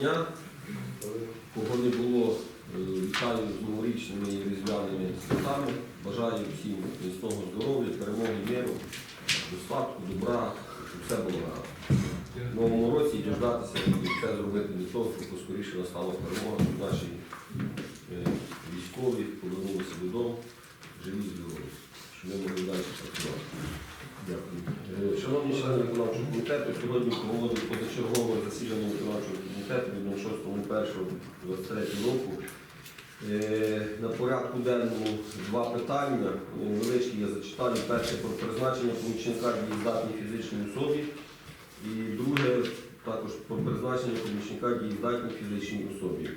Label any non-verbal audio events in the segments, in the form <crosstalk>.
дня. Кого не було, е, вітаю з новорічними і різдвяними святами. Бажаю всім міцного здоров'я, перемоги миру, достатку, добра, щоб все було гаразд. В новому році і дождатися і все зробити для того, щоб поскоріше настала перемога, щоб наші е, військові повернулися додому, живі здорові, щоб ми могли далі працювати. Е, Шановні члени виконавчого комітету, сьогодні проводимо позачергове засідання виконавчого комітету від 06.01.23 року. Е, На порядку денному два питання. Е, Невеличкі я зачитаю. Перше про призначення помічника дієздатній фізичній особі. І друге також про призначення помічника дієздатній фізичній особі.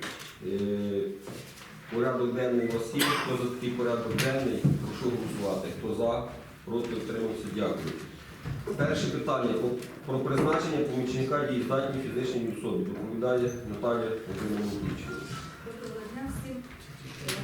Порядок денний є. Хто за такий порядок денний? Прошу голосувати. Хто за? Проти утримався. Дякую. Перше питання про- призначення помічника дієздатній фізичній особі. Доповідає Наталія всім.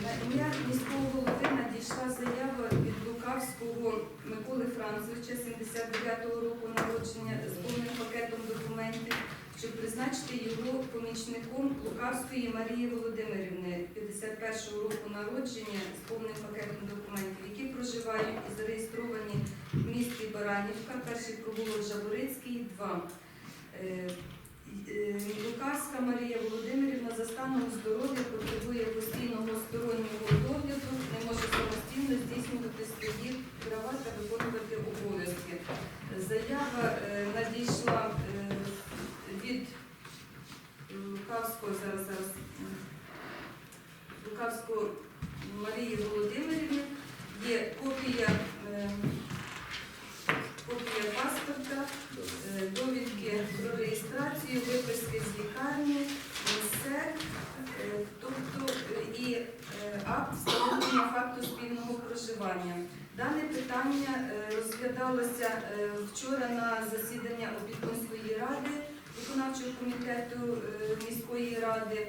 На ім'я міського голови надійшла заява від Лукавського Миколи Францовича, 79-го року народження, з повним пакетом документів, щоб призначити його помічником Лукавської Марії Володимирівни, 51-го року народження, з повним пакетом документів, які проживають і зареєстровані в місті Баранівка, перший провулок Жаборицький, 2. Е, Е, Лукавська Марія Володимирівна за станом здоров'я потребує постійного стороннього догляду, не може самостійно здійснювати свої права та виконувати обов'язки. Заява е, надійшла е, від Лукавського зараз зараз Лукавського Марії Володимирівни. Є копія, е, копія паспорта. Е, довідки про реєстрацію, виписки з лікарні, МСЕК, е, тобто і е, акт встановлення факту спільного проживання. Дане питання е, розглядалося е, вчора на засідання опікунської ради виконавчого комітету е, міської ради.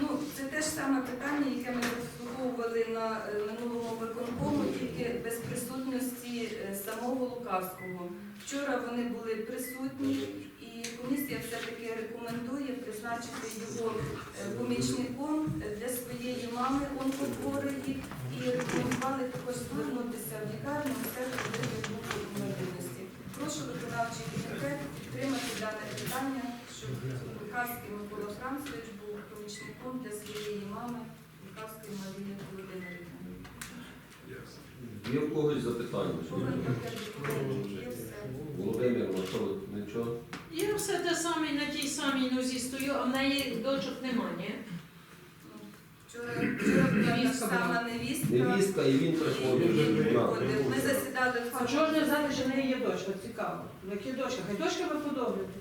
Ну, це те ж саме питання, яке ми заслуховували на е, минулому виконкому, тільки без присутності е, самого Лукавського. Вчора вони були присутні, і комісія все-таки рекомендує призначити його помічником для своєї мами онкохворої і рекомендували також звернутися в лікарню все робити групу інвалідності. Прошу виконавчий комітет підтримати дане питання, щоб Лукавський Микола Францович був помічником для своєї мами Лукавської Марії Володимирівни. Є в когось запитання? Володимир, ну що ви, нічого? Я все те саме на тій самій нозі стою, а в неї дочок нема, ні? Вчора, вчора сама невістка. Невістка і він приходив. Ми засідали в А чого ж не знали, що в неї є дочка? Цікаво. Які дочка? Хай дочка ви подобаєте.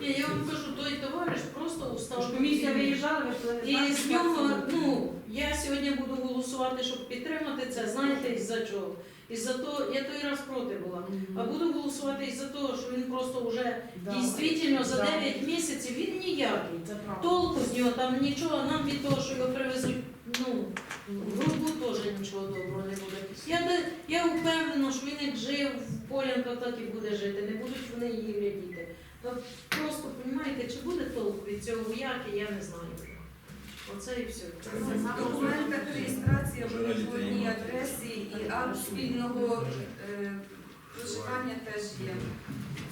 Ні, я вам кажу, той товариш просто устав. комісія виїжджала, ви І з нього, ну, я сьогодні буду голосувати, щоб підтримати це. Знаєте, із-за чого? Із-за того, я той раз проти була. А буду голосувати із-за того, що він просто вже дійсно за 9 місяців він ніякий. Толку з нього там нічого, нам від того, що його привезуть, ну, в групу теж нічого доброго не буде. Я, я впевнена, що він як жив в Полянках, так і буде жити, не будуть вони її глядіти. То просто, розумієте, чи буде толку від цього вояки, я не знаю. Оце і все. В документах реєстрація вони в одній адресі і акт спільного е, проживання теж є.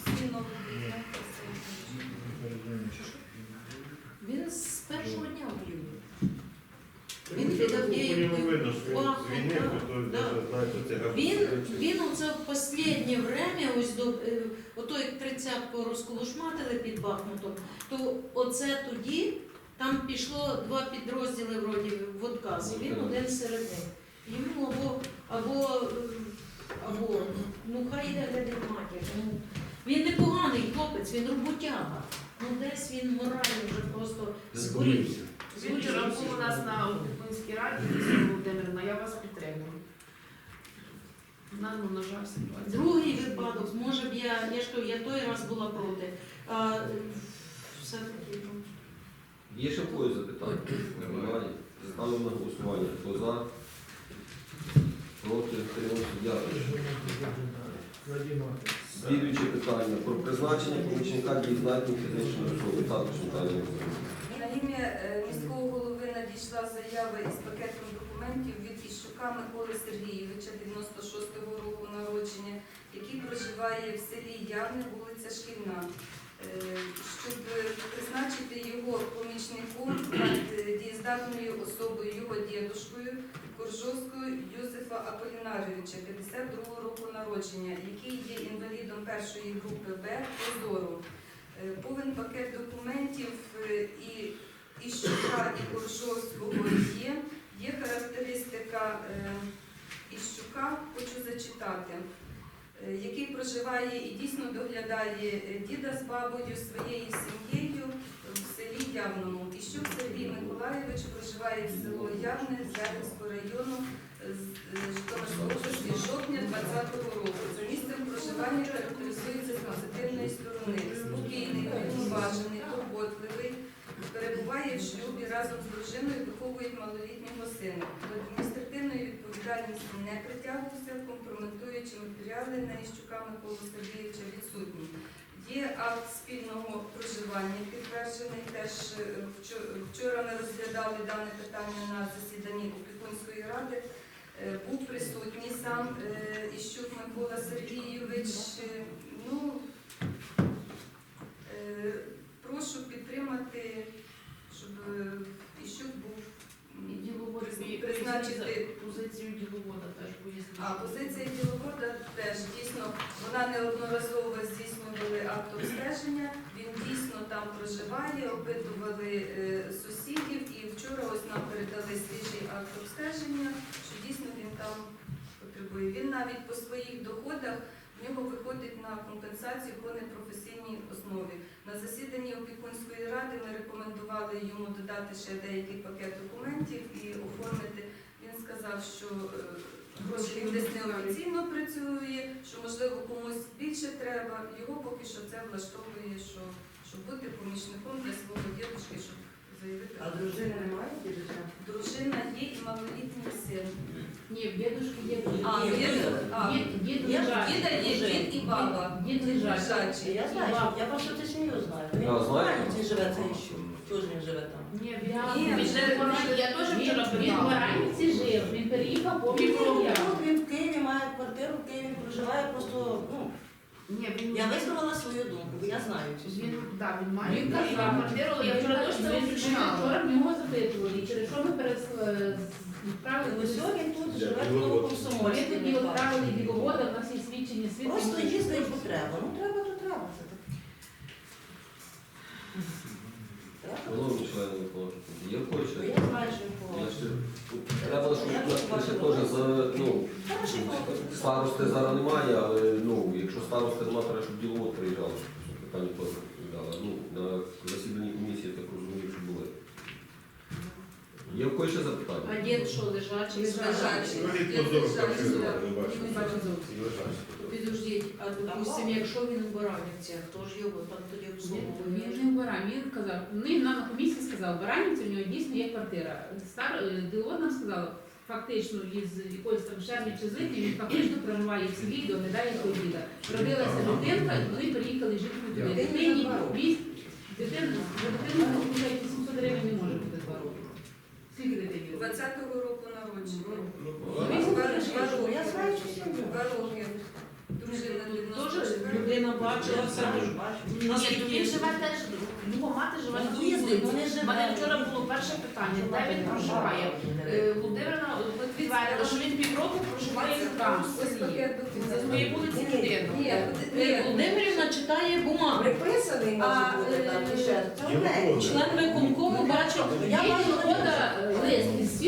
Спільного. Він з першого дня воює. Він Він під Авдіївкою. видно, що він Він, оце в останнє время, ось до е, тридцятку розколошматили під Бахмутом, то оце тоді там пішло два підрозділи вроді в отказ, і він один серед них. Йому або, або, е, або ну хай йде глядить матір. Ну, він непоганий хлопець, він роботяга. Ну десь він морально вже просто згорів. Він був у нас на Опікунській раді, Лісі Володимирівна, я вас підтримую. На, ну, на жаль, ситуація. Другий випадок, може б я, я ж кажу, я той раз була проти. А, е, все-таки, ну, Є ще в когось запитання? Немає. Ставимо на голосування. Хто за? Проти? Утримався. Дякую. Слідуюче питання про призначення помічника дієздатної фізичної особи. Також Наталія Володимирівна. надійшла заява із пакетом документів від Миколи Сергійовича, 96-го року народження, який проживає в селі Явне, вулиця Шкільна. Е, Щоб призначити його помічником над дієздатною особою, його дідушкою Коржовською Юзефа Аполінарійовича, 52-го року народження, який є інвалідом першої групи Б по зору. Е, Повен пакет документів е, і Іщука і Коржовського є. Є характеристика е, Іщука, хочу зачитати, е, який проживає і дійсно доглядає е, діда з бабою своєю сім'єю в селі Явному. Іщук Сергій Миколаєвич проживає в село Явне Зябинського району е, з е, області з жовтня 2020 року. За місцем проживання характеризується з позитивної сторони. Перебуває в шлюбі разом з дружиною, виховують малолітнього сина. До адміністративної відповідальності не притягувався, компрометуючи матеріали на Іщука Миколу Сергійовича відсутні. Є акт спільного проживання підтверджений. Теж е, вчора ми розглядали дане питання на засіданні опікунської ради. Е, Був присутній сам е, Іщук Микола Сергійович. Ну, прошу підтримати, щоб е, Іщук був І діловод призначити позицію діловода теж пояснити. а позиція діловода теж дійсно вона неодноразово здійснювали акт обстеження. Він дійсно там проживає, опитували е, сусідів, і вчора ось нам передали свіжий акт обстеження, що дійсно він там потребує. Він навіть по своїх доходах в нього виходить на компенсацію по непрофесійній основі. На засіданні опікунської ради ми рекомендували йому додати ще деякий пакет документів і оформити. Він сказав, що е, гроші він десь неофіційно працює, що можливо комусь більше треба. Його поки що це влаштовує, що щоб бути помічником для свого дідушки, щоб заявити. А дружини немає дідуся? Дружина є і малолітній син. В дедушки є А, є, є. а, лежачий. діда є дід і баба. Дід лежачий. Лежачий. Я знаю, я просто цю сім'ю знаю. Він Я в знаю. Баранівці живе цей іщук. Чого ж він живе там? Ні, Ні, він вже- я теж Він, вчора він в питала. Баранівці жив, він переїхав по Він півроку. тут, він в Києві має квартиру, в Києві проживає просто, ну, Ні, він я висловила свою думку, бо я знаю цю Він, да, він має Він казав. квартиру, але я вчора точно Ми- ми. Вчора в нього запитували, і через що ми перес- е, відправили Ось він тут живе в тому Ми тоді відправили діловода, в нас є свідчення свідків. Просто їздить потреба. Ну треба, то треба. Це так. Треба. Шановні члени виконавчого я Ну, хочу. Я знаю, що Я ще треба, щоб ще теж за ну Хороший хлопець. старости зараз немає, але ну якщо старости немає, треба, щоб діловод приїжджав, питання теж розглядали. Ну на засіданні комісії я так розумію, що були. Є в когось ще запитання? А дід що лежачий? Лежачий. Говорить, Я позор, лежачий, так, да. не бачу. Не бачу зовсім. Підождіть, а допустим, якщо він у Баранівці, хто ж його там тоді Він обслуговує? не в Барані, він казав, ну, нам на комісії сказав, в Баранівці в нього дійсно є квартира. Стар, е, нам фактично із якоїсь там червня чи з він фактично проживає в селі і доглядає свого діда. Родилася дитинка, і вони переїхали жити туди. Дитині за дитина, за дитину, виходить, 800 гривень не може. Скільки дитині? років? 20-го року народження. Два- роки. Теж людина бачила все саме. Ні, він живе теж, його мати живе на їздить, вони У мене вчора було перше питання, де він проживає. Е, Володимирна підтвердила, що він півроку проживає там, в селі. За своєї вулиці Е, ні, Володимирівна читає бумагу. Приписаний може бути там е, одне. Член виконкому бачив, Я бачу, е, лист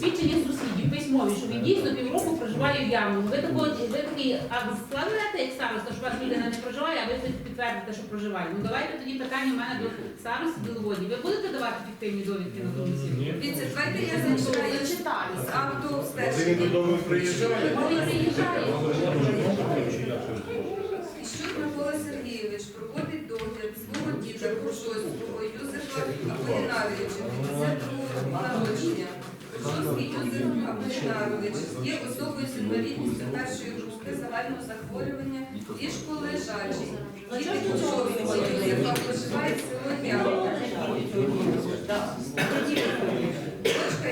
свідчення сусідів письмові, що він дійсно півроку проживає в Явному. Ви такого, ви такий, а ви складаєте як староста, що у вас людина не проживає, а ви підтвердите, що проживає. Ну давайте тоді питання в мене до старості діловодів. Ви будете давати фіктивні довідки на комісію? Дивіться, давайте я зачитаю Зачитаю. з акту Один обстеження. додому приїжджає. Вони приїжджають. Іщук Микола Сергійович проводить догляд свого діда Куршовського Юзефа Аполінарійовича, 52 року народження. Юзеф Аполінарійович є особою з інвалідністю першої групи загального захворювання ліжколежачий. Ну, Діти говорить? Юзефа проживає село. Так. Дочка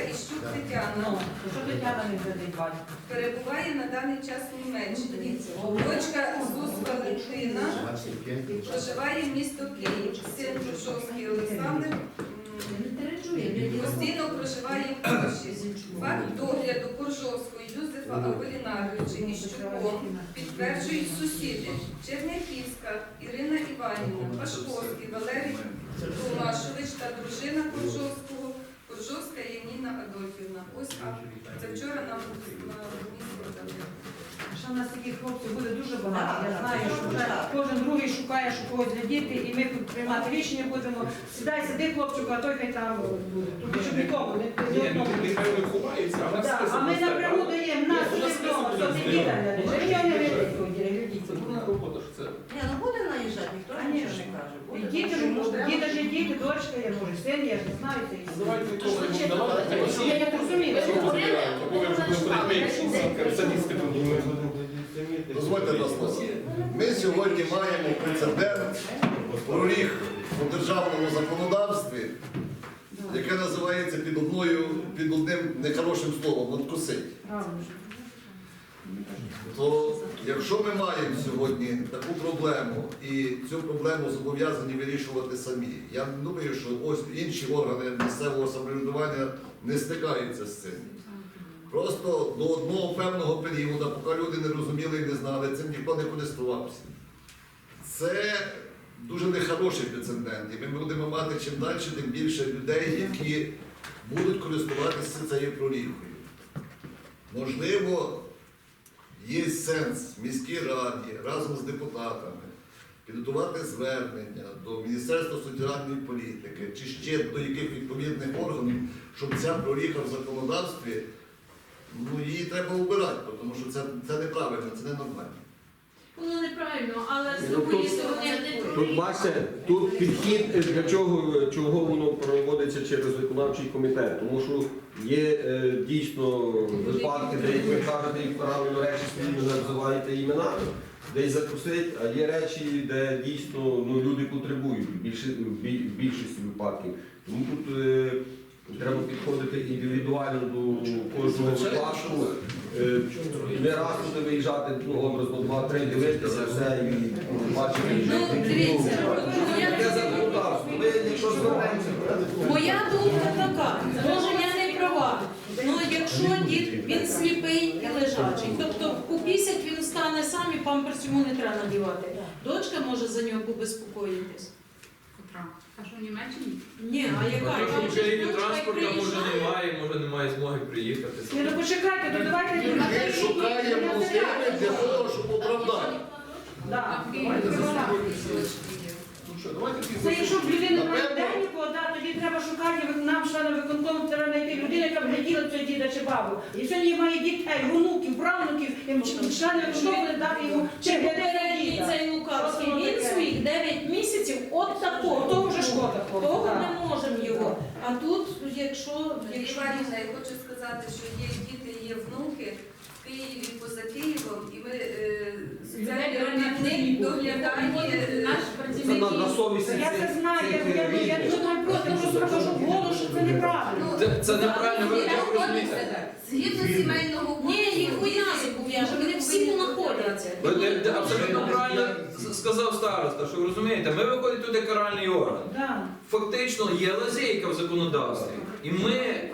Тетяна не сидить? Перебуває на даний час в Німеччині. Дочка Зус Валентина проживає в місто Київ. Син Крушовський Олександр Не постійно проживає в Польщі. Факт догляду Коржовського Юзефа Аполінаровича Ніщуком підтверджують сусіди. Черняхівська Ірина Іванівна, Пашковський Валерій Томашович та дружина Коржовського, Коржовська Яніна Адольфівна. Ось акт. Це вчора нам на. Що в нас таких хлопців буде дуже багато. Я знаю, що вже кожен другий шукає, що когось для діти, і ми тут приймати рішення будемо. Сідай, сиди, хлопчику, а той хай там буде. Тут щоб нікому не Ні, ну одному. нехай вони ховаються, а в нас А ми напряму даємо, нас Ні, у нас вдома, хто не просто діда не глядить, Це дурна робота, що це. Ні, ну буде наїжджати, ніхто нічого не каже. І діти ж можуть, щоб- ж є діти, дочка є, може, син, я ж не знаю це. Давайте нікого не будемо давати. Я розумію. Ви вже будуть. Дозвольте два слова. Ми сьогодні маємо прецедент проріг у державному законодавстві, яке називається під одною, під одним нехорошим словом надкусить. Правильно. То якщо ми маємо сьогодні таку проблему і цю проблему зобов'язані вирішувати самі, я думаю, що ось інші органи місцевого самоврядування не стикаються з цим. Просто до одного певного періоду, поки люди не розуміли і не знали, цим ніхто не користувався. Це дуже нехороший прецедент. І ми будемо мати чим далі, тим більше людей, які будуть користуватися цією прорігою. Можливо, є сенс в міській раді разом з депутатами підготувати звернення до Міністерства соціальної політики чи ще до яких відповідних органів, щоб ця проріха в законодавстві, ну її треба обирати, тому що це, це неправильно, це ненормально. Воно неправильно, але з Ну, тут- бачите, тут підхід е, для чого, чого воно проводиться через виконавчий комітет. Тому що є е, дійсно випадки, де як ви кажете, і правильно речі не називаєте іменами, десь закусить, а є речі, де дійсно ну, люди потребують в більші- в бі- в більшості випадків. Тому тут е, треба підходити індивідуально до кожного випадку. Е, Не раз туди виїжджати, ну, образно, два-три дивитися, все і бачити. Ну, дивіться, Таке законодавство. Ми якщо звернемося, Моя думка така, може я не права. Ну якщо дід він сліпий і лежачий, тобто попісять він стане сам і памперс йому не треба надівати. Дочка може за нього побезпокоїтись. А що в Німеччині? Ні, а яка? Тому Там що же Україні дочка транспорту може приїжджає. немає, може немає змоги приїхати. Ні, ну почекайте, то давайте Ми шукаємо мотиви для того, щоб оправдати. Да, давайте. Ну що, давайте ці Це якщо в людини немає Напевно. да, тоді треба шукати, ви- нам члени виконкому треба знайти людину, яка б гляділа цього діда чи бабу. І сьогодні має дітей, внуків, правнуків, і члени виконкому не дати йому чи гляди на діда. цей Лукавський, він своїх 9 місяців от такого. То вже шкода. Того не можемо його. А тут, якщо, якщо Іванівна, я хочу сказати, що є діти, є внуки в Києві, поза Києвом, і ми е, соціальний робітник доглядає. Наш це працівник. на, на совісті Я це цих- знаю, я, цих я, проти, просто кажу голос, що це неправильно. Це, це неправильно, ви як розумієте? Згідно сімейного Ні, їх у нас пов'яже, вони всі. Ви де- де абсолютно правильно сказав староста, що ви розумієте, ми виходить туди каральний орган. Да. Фактично є лазейка в законодавстві. І ми,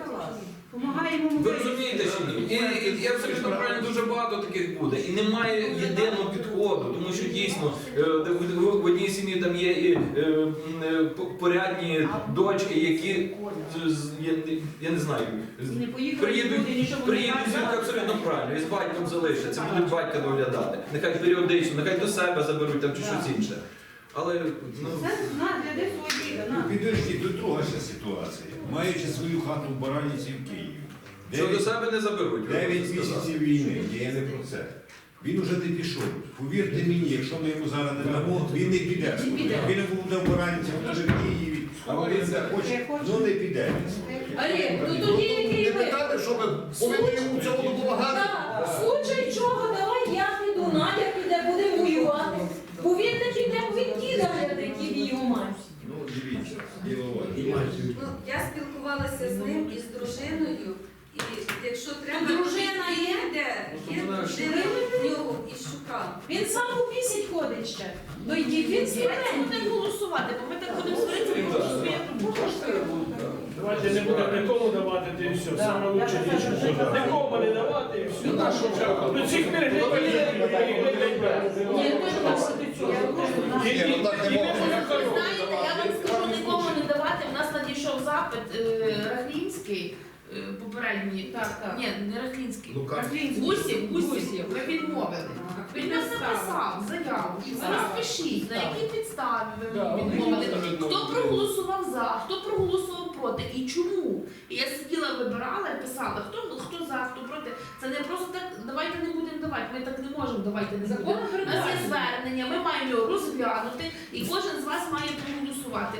Помагаємо ви розумієте чи ні? І, і, і абсолютно правильно дуже багато таких буде. І немає єдиного підходу, тому що дійсно е, в, в- в одній сім'ї там є і е, м, е, порядні дочки, які з- з- я, я не знаю. з- Не поїхали Приїдуть, люди, нічого не приїдуть кажуть. звідки абсолютно правильно, і з батьком залишаться, будуть батька доглядати. Нехай періодично, нехай до себе заберуть там чи щось інше. Але ну, Це на, тут друга ще ситуація. Маючи свою хату в Бараніці в Києві. що до себе не заберуть. Дев'ять місяців війни, я не про це. Він уже не пішов. Повірте мені, якщо ми йому зараз не дамо, він не піде. Він був в Бараніці, він вже в Києві, а він не хоче, ну не піде. Олег, ну тоді який Не ви? питати, що ми повинні йому в цьому допомагати. Так, в случай чого, давай я піду, Надя піде, будемо воювати. Бо він не піде, бо він діда глядить, і його мать. Ну, дивіться, діло Ну, я спілкувалася з ним і з дружиною, І якщо треба, дружина є? Де? Є в нього і шукав. Він сам у пісять ходить ще. Ну йди, він сліпенький. будемо голосувати, бо ми так будемо сваритися, тому що своє Давайте не будемо нікому давати, ти все, саме лучше нічого. Нікому не давати, і все. До цих пір не Ні, ну, Конституцію. Ні, ну не можна. Ви знаєте, я вам скажу нікому давати. У нас надійшов запит е, Рахлінський, е, попередній. Так, так. Ні, не Рахлінський. Лука. Гусів, Гусів, ви відмовили. Він нам написав заяву, що ви розпишіть, на якій підставі ви відмовили, хто проголосував за, хто проголосував проти і чому. І я сиділа, вибирала і писала, хто, хто за, хто проти. Це не просто так, давайте не будемо давати, ми так не можемо, давайте не Закон будемо. У нас є передбачено. звернення, ми маємо його розглянути, і кожен з вас має проголосувати.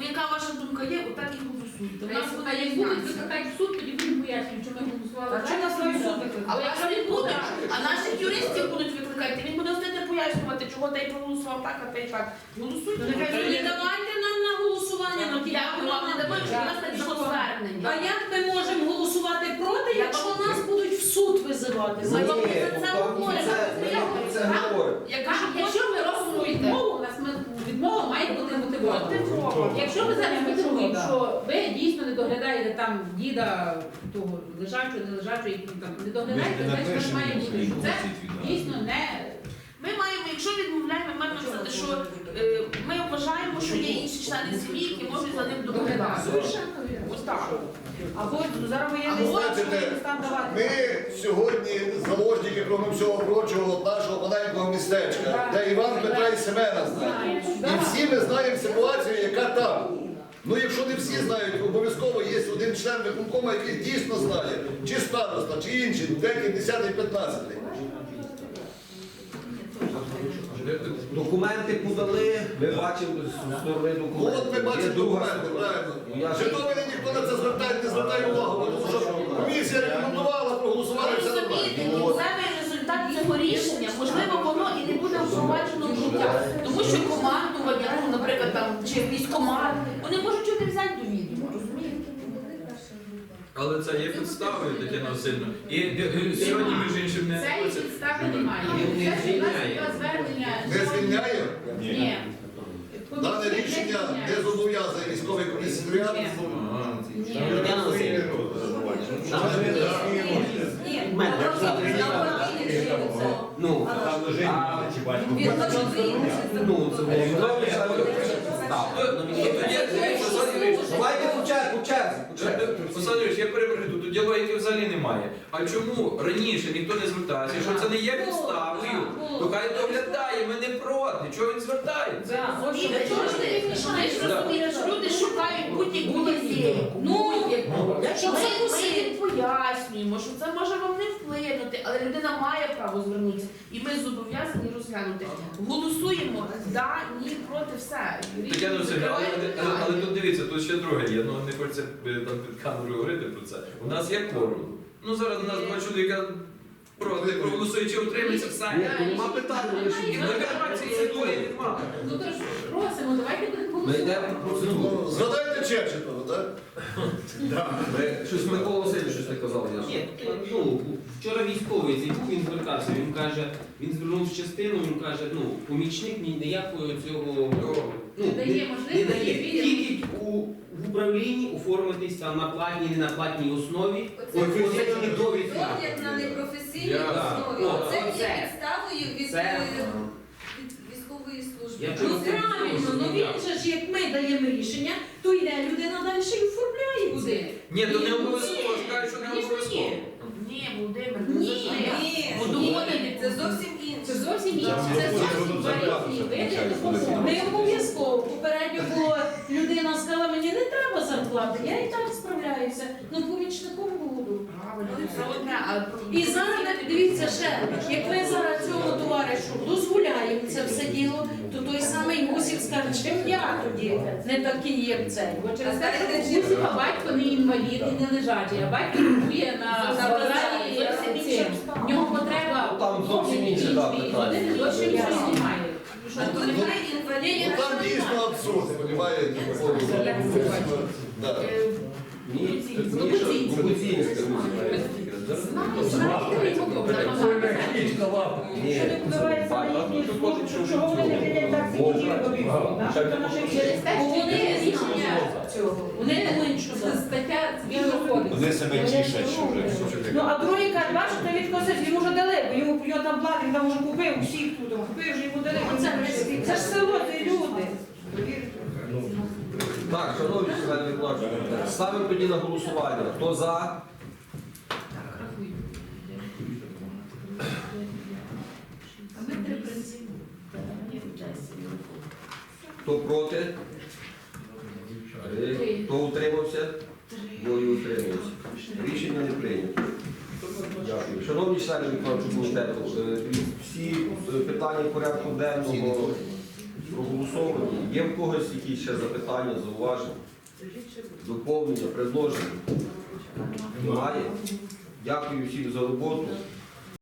Ну, Яка ваша думка є, отак і голосуйте. У нас А буде як будуть викликати в суд, тоді будемо пояснювати, що ми голосували. А що нас той суд А викликає? якщо не буде, а наших юристів будуть викликати, він буде все пояснювати, чого той проголосував так, а той так. Голосуйте. Ну, Не давайте нам на голосування, ну ті вам, не давайте, що у нас надійшло А звернення. як ми можемо голосувати проти, якщо нас будуть в суд визивати? Ми вам Ні, за це говоримо. якщо ми робимо голосуйте. відмову, у нас ми- відмова має бути мотивована. Якщо ми зараз мотивуємо, що ви дійсно не доглядаєте там діда того лежачого, не лежачого, який там не доглядаєте, значить має бути, що це дійсно не Ми маємо, якщо відмовляємо, ми маємо написати, що е, ми вважаємо, що є інші члени сім'ї, які можуть за ним доглядати. Ось так. Або зараз Або, що стан давати. Ми сьогодні заложники, крім всього прочого, от нашого маленького містечка, де Іван Петра і Семена знає. І всі ми знаємо ситуацію, яка там. Ну, якщо не всі знають, обов'язково є один член виконкому, який дійсно знає, чи староста, чи інший, деякий 10 15 Документи подали, ми бачимо з сторони Ну документів. от ми бачимо Є друга документи, сторона. правильно. Ну, я ж- Житомирі ніхто на це звертає, не звертає увагу, тому що комісія рекомендувала, проголосувати Ви все розумієте, кінцевий результат цього рішення, можливо, воно і не буде впроваджено в життя. Тому що командування, ну, наприклад, там, чи військомат, вони можуть чути взяти? Але це є підставою, Тетяна Васильівна. І сьогодні, між іншим, не цієї підстави немає. Не- не Це, що у нас є звернення. Не звільняє? Ні. Дане рішення не зобов'язує військовий комісаріат. Ні. Тетяна Васильівна. Ні, Мене просто завтра навпаки, не що це. Ну, Він хоче виїхати. ну, це Давайте по черзі, по черзі, по черзі. Олександрович, я перепрошую, тут тоді логіки взагалі немає. А чому раніше ніхто не звертався? Якщо це не є підставою, то хай доглядає, ми не проти. Чого він звертається? Ж що люди шукають будь-яку лазейку. Ну, якщо Ми, це усі- їм пояснюємо, що це може вам не вплинути, але людина має право звернутися. І ми зобов'язані розглянути. Голосуємо да, ні, проти все. Тетяна Васильівна, але, але, але тут дивіться, тут ще друге є. Ну не хочеться е, там під камерою говорити про це. У нас є кворум. Ну зараз у нас два чоловіка проти проголосують чи утримуються все. Ні, то нема питань, ми ж І мотивації цієї немає. Ну то ж просимо, давайте будемо Ми йдемо процедуру. Згадайте Чечетова, так? <laughs> Ми- Щось Микола Васильович щось не казав. я ж. Ні, ну, вчора військовий цей був, він звертався, він каже, він звернувся в частину, він каже, ну, помічник ні, ніякого цього ну, Не дає не можливості дає. Тільки у, в управлінні оформитися на платній, не на основі. Оце Офіційні довідки. Догляд на непрофесійній Я- основі. О, Оце є це- підставою від, це- е, від військової служби. Я Ну правильно, ну він же ж як ми даємо рішення, то йде людина далі і оформляє куди. Ні, то не обов'язково, скажуть, що не обов'язково. ні. Ні, Володимир, Ні, Ні, Бо це зовсім Це. Зовсім інше. Це зовсім два різні види допомоги. Не обов'язково. Попередньо було людина сказала, мені не треба зарплати, я і так справляюся. Ну буду. Це одне, а І зараз дивіться ще, як ми зараз цьому товаришу дозволяємо це все діло, то той самий Мусів скаже, чим я тоді не такий, як цей. Бо через те, що у батько не інвалід і не лежачий, а батько працює на На базарі. В нього там зовсім інше, да, питання. Зовсім. А тут. Ну там дійсно абсурд, розумієте? Це? Да. Ні, позиції Українська музика. Що не впливається на служб, чого вони не видять так те, що Вони рішення цього. Вони стаття цивільного. Вони себе тішать, що вже. Ну, а другий каже, бачите, відкосив, йому вже дали, бо йому його там платить, він там вже купив, всіх тут, купив, вже йому дали. Це ж село, це люди. Так, шановні члени ставимо тоді на голосування. Хто за? А ми три принципи. Хто проти? Три. Хто утримався? Двоє утримався. Рішення не прийнято. Дякую. Шановні члени виконавчого комітету, е, всі е, питання порядку денного проголосовані. Є в когось якісь ще запитання, зауваження, доповнення, предложення? Немає. Дякую всім за роботу.